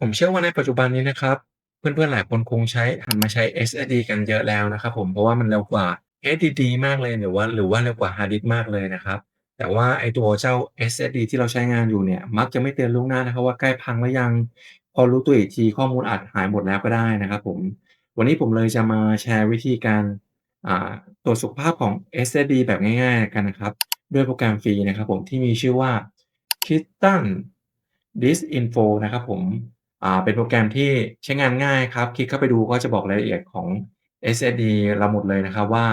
ผมเชื่อว่าในปัจจุบันนี้นะครับ เพื่อนๆ หลายคนคงใช้หันมาใช้ SSD กันเยอะแล้วนะครับผมเพราะว่ามันเร็วกว่า HDD มากเลยหรือว่าหรือว่าเร็วกว่าฮาร์ดดิสก์มากเลยนะครับ แต่ว่าไอ้ตัวเจ้า SSD ที่เราใช้งานอยู่เนี่ย มักจะไม่เตือนล่วงหน้านะครับ ว่าใกล้พังหรือยัง พอรู้ตัวอีกทีข้อมูลอาจหายหมดแล้วก็ได้นะครับผมวันนี้ผมเลยจะมาแชร์วิธีการตรวจสุขภาพของ SSD แบบง่ายๆ กันนะครับ ด้วยโปรแกรมฟรีนะครับผมที่มีชื่อว่า Kitan Disk Info นะครับผม อ่า เป็นโปรแกรมที่ใช้งานง่ายครับ คลิกเข้าไปดูก็จะบอกรายละเอียดของ SSD เราหมดเลยนะครับว่า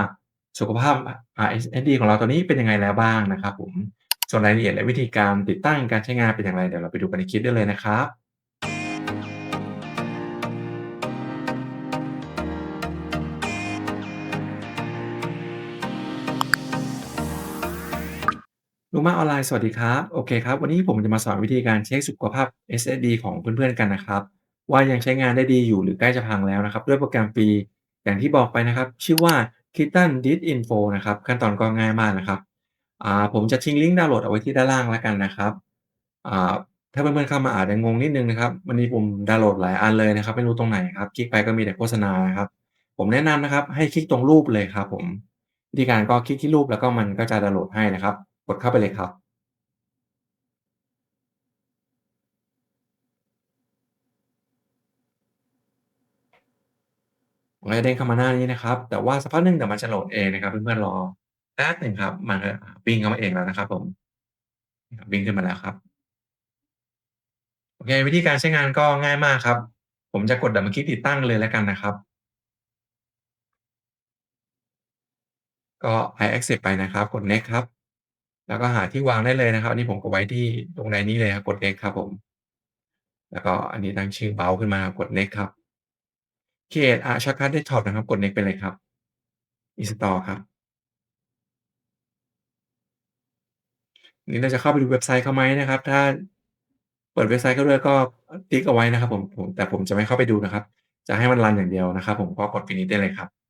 สุขภาพอ่า SSD ของเราตอนนี้เป็นยังไงแล้วบ้างนะครับผม ส่วนรายละเอียดและวิธีการติดตั้งการใช้งานเป็นอย่างไรเดี๋ยวเราไปดูกันในคลิปได้เลยนะครับ รู้มาออนไลน์สวัสดีครับ โอเคครับ วันนี้ผมจะมาสอนวิธีการเช็กสุขภาพ SSD ของเพื่อนๆกันนะครับ ว่ายังใช้งานได้ดีอยู่หรือใกล้จะพังแล้วนะครับ ด้วยโปรแกรมฟรีอย่างที่บอกไปนะครับ ชื่อว่า Kitan Disk Info นะครับ ขั้นตอนก็ง่ายมากนะครับอ่าผมจะทิ้งลิงก์ดาวน์โหลดเอาไว้ที่ด้านล่างแล้วกันนะครับอ่าถ้าเพื่อนๆเข้ามาอาจจะงงนิดนึงนะครับมันมีปุ่มดาวน์โหลดหลายอันเลยนะครับ ไม่รู้ตรงไหนครับ คลิกไปก็มีแต่โฆษณานะครับ ผมแนะนำนะครับ ให้คลิกตรงรูปเลยครับ ผมวิธีการก็คลิกที่รูปแล้วก็มันก็จะดาวน์โหลดให้นะครับ กดเข้าไปเลยครับ มันก็จะเด้งเข้ามาหน้านี้นะครับ แต่ว่าสักพักหนึ่งเดี๋ยวมันจะโหลดเองนะครับ เพื่อนๆรอแป๊บหนึ่งครับ มันก็วิ่งเข้ามาเองแล้วนะครับ ผมวิ่งขึ้นมาแล้วครับโอเควิธีการใช้งานก็ง่ายมากครับ ผมจะกดดับเบิลคลิกติดตั้งเลยแล้วกันนะครับ ก็ I accept ไปนะครับ กด next ครับ แล้วก็หาที่วางได้เลยนะครับ อันนี้ผมก็ไว้ที่ตรงในนี้เลยครับกด next ครับผม แล้วก็อันนี้ตั้งชื่อเบราว์ขึ้นมากด next ครับ create a shortcut desktop นะครับ กด next ไปเลยครับ install ครับนี่เราจะเข้าไปดูเว็บไซต์เขาไหมนะครับ ถ้าเปิดเว็บไซต์เขาด้วยก็ติ๊กเอาไว้นะครับผมผมแต่ผมจะไม่เข้าไปดูนะครับ จะให้มันรันอย่างเดียวนะครับ ผมก็กด finish ได้เลยครับ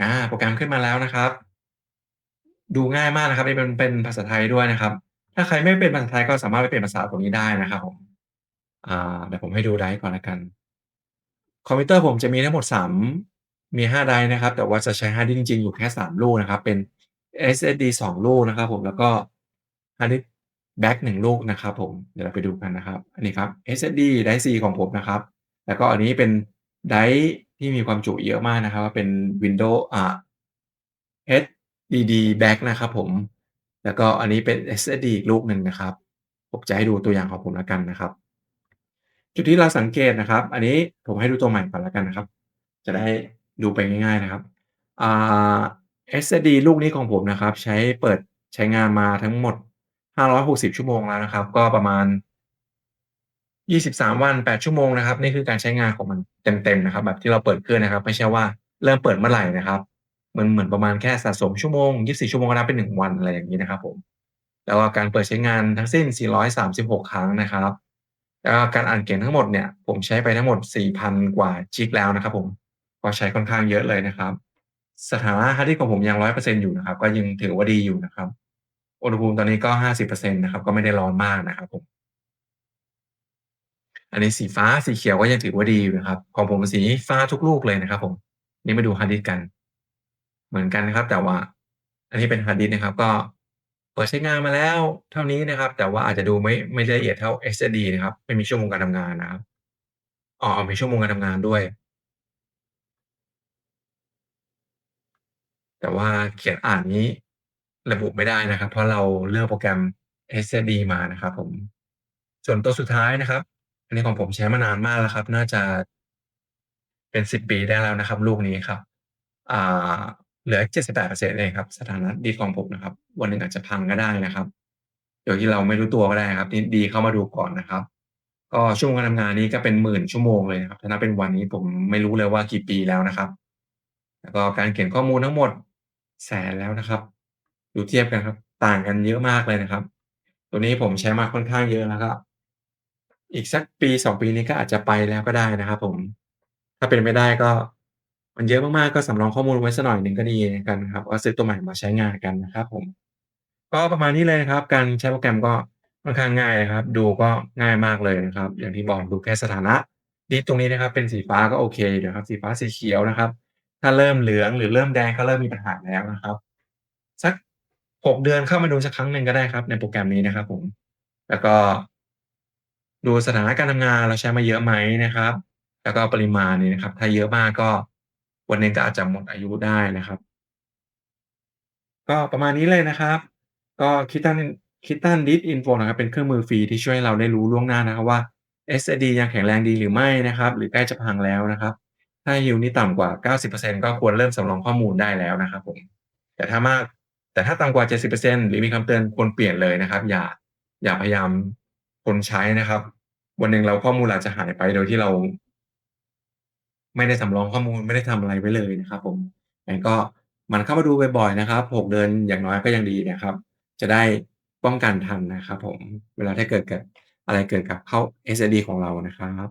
อา โปรแกรมขึ้นมาแล้วนะครับ ดูง่ายมากนะครับ นี่เป็น เป็นภาษาไทยด้วยนะครับ ถ้าใครไม่เป็นภาษาไทย ก็สามารถไปเปลี่ยนภาษาตรงนี้ได้นะครับผม อ่า เดี๋ยวผมให้ดูไดรฟ์ก่อนแล้วกัน คอมพิวเตอร์ผมจะมีทั้งหมด 3 มี 5 ไดรฟ์นะครับ แต่ว่าจะใช้ฮาร์ดดิสก์จริง ๆ อยู่แค่ 3 ลูกนะครับ เป็น SSD 2 ลูกนะครับผม แล้วก็ฮาร์ดดิสก์แบ็ก1ลูกนะครับผม เดี๋ยวเราไปดูกันนะครับ อันนี้ครับ SSD ไดรฟ์ C ของผมนะครับ แล้วก็อันนี้เป็นไดรฟ์ ที่มีความจุเยอะมากนะครับ ว่าเป็น Windows อ่า HDD back นะครับผม แล้วก็อันนี้เป็น SSD อีกลูกหนึ่งนะครับ ผมจะให้ดูตัวอย่างของผมแล้วกันนะครับ จุดที่เราสังเกตนะครับ อันนี้ผมให้ดูตัวใหม่ก่อนแล้วกันนะครับ จะได้ดูไปง่าย ๆนะครับอ่า SSD ลูกนี้ของผมนะครับ ใช้เปิดใช้งานมาทั้งหมด 560 ชั่วโมงแล้วนะครับ ก็ประมาณ 23วัน8ชั่วโมงนะครับนี่คือการใช้งานของมันเต็มๆนะครับ แบบที่เราเปิดเครื่องนะครับ ไม่ใช่ว่าเริ่มเปิดเมื่อไหร่นะครับมันเหมือนประมาณแค่สะสมชั่วโมง24ชั่วโมงก็นับเป็น1วันอะไรอย่างงี้นะครับ ผม แล้วก็การเปิดใช้งานทั้งสิ้น436ครั้งนะครับแล้วก็การอ่านเขียนทั้งหมดเนี่ย ผมใช้ไปทั้งหมด4,000กว่าจิกแล้วนะครับ ผมก็ใช้ค่อนข้างเยอะเลยนะครับ สถานะฮาร์ดดิสก์ของผมยัง100%อร์เซ็นอยู่นะครับ ก็ยังถือว่าดีอยู่นะครับอุณหภูมิตอนนี้ก็50%นะครับ ก็ไม่ได้ร้อนมากนะครับผม อันนี้สีฟ้าสีเขียวก็ยังถือว่าดีนะครับ ของผมสีฟ้าทุกลูกเลยนะครับ ผม นี่มาดูฮาร์ดดิสกัน เหมือนกันนะครับ แต่ว่า อันนี้เป็นฮาร์ดดิสก์นะครับ ก็เปิดใช้งานมาแล้วเท่านี้นะครับ แต่ว่าอาจจะดูไม่ไม่ละเอียดเท่า SSD นะครับ ไม่มีชั่วโมงการทำงานนะครับอ้อมีชั่วโมงการทำงานด้วย แต่ว่าเขียนอ่านนี้ระบุไม่ได้นะครับ เพราะเราเลือกโปรแกรม SSD มานะครับ ผม ส่วนตัวสุดท้ายนะครับ อันนี้ของผมใช้มานานมากแล้วครับ น่าจะ เป็น 10 ปีได้แล้วนะครับ ลูกนี้ครับ อ่า เหลือ 78%เองครับ สถานะดิสก์ของผมนะครับ วันหนึ่งอาจจะพังก็ได้นะครับ โดยที่เราไม่รู้ตัวก็ได้ครับ นี่ดีเข้ามาดูก่อนนะครับ ก็ชั่วโมงการทำงานนี้ก็เป็นหมื่นชั่วโมงเลยนะครับ ถ้านับเป็นวันนี้ผมไม่รู้เลยว่ากี่ปีแล้วนะครับ แล้วก็การเขียนข้อมูลทั้งหมด100,000แล้วนะครับ ดูเทียบกันครับ ต่างกันเยอะมากเลยนะครับ ตัวนี้ผมใช้มาค่อนข้างเยอะแล้วก็ อีกสักปี 2 ปีนี้ก็อาจจะไปแล้วก็ได้นะครับผม ถ้าเป็นไปได้ก็ มันเยอะมากๆ ก็สำรองข้อมูลไว้สักหน่อยหนึ่งก็ดีนกันครับก็ซื้อตัวใหม่มาใช้งานกันนะครับผม ก็ประมาณนี้เลยนะครับ การใช้โปรแกรมก็ค่อนข้างง่ายนะครับ ดูก็ง่ายมากเลยนะครับ อย่างที่บอกดูแค่สถานะดิสตรงนี้นะครับ เป็นสีฟ้าก็โอเคอยู่นะครับ สีฟ้าสีเขียวนะครับ ถ้าเริ่มเหลืองหรือเริ่มแดงก็เริ่มมีปัญหาแล้วนะครับ สัก6เดือนเข้ามาดูสักครั้งหนึ่งก็ได้ครับ ในโปรแกรมนี้นะครับ ผม แล้วก็ ดูสถานะการทำงานเราใช้มาเยอะไหมนะครับ แล้วก็ปริมาณนี้นะครับ ถ้าเยอะมากก็วันหนึ่งก็อาจจะหมดอายุได้นะครับ ก็ประมาณนี้เลยนะครับ ก็ Kritan Kritan Disk Info นะครับเป็นเครื่องมือฟรีที่ช่วยให้เราได้รู้ล่วงหน้านะครับว่า SSD ยังแข็งแรงดีหรือไม่นะครับ หรือใกล้จะพังแล้วนะครับ ถ้า Yield นี่ต่ำกว่า 90%ก็ควรเริ่มสำรองข้อมูลได้แล้วนะครับผมแต่ถ้ามากแต่ถ้าต่ำกว่า 70%หรือมีคำเตือนควรเปลี่ยนเลยนะครับ อย่าอย่าพยายาม ทนใช้นะครับ วันหนึ่งเราข้อมูลอาจจะหายไปโดยที่เรา ไม่ได้สำรองข้อมูลไม่ได้ทำอะไรไว้เลยนะครับ ผมงั้นก็มันเข้ามาดูบ่อยๆนะครับ6เดือนอย่างน้อยก็ยังดีนะครับ จะได้ป้องกันทันนะครับ ผมเวลาถ้าเกิดเกิดอะไรเกิดกับเข้า SSD ของเรานะครับ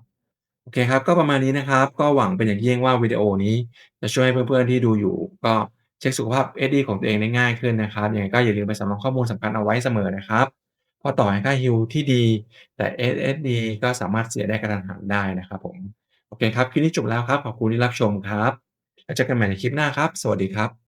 โอเคครับ ก็ประมาณนี้นะครับ ก็หวังเป็นอย่างยิ่งว่าวิดีโอนี้จะช่วยให้เพื่อนๆที่ดูอยู่ ก็เช็กสุขภาพ SSD ของตัวเองได้ง่ายขึ้นนะครับยังไงก็อย่าลืมไปสำรองข้อมูลสำคัญเอาไว้เสมอนะครับ เพราะต่อให้ค่าฮิวที่ดี แต่ SSD ก็สามารถเสียได้กระทันหันได้นะครับผม โอเคครับ คลิปนี้จบแล้วครับ ขอบคุณที่รับชมครับ แล้วเจอกันใหม่ในคลิปหน้าครับ สวัสดีครับ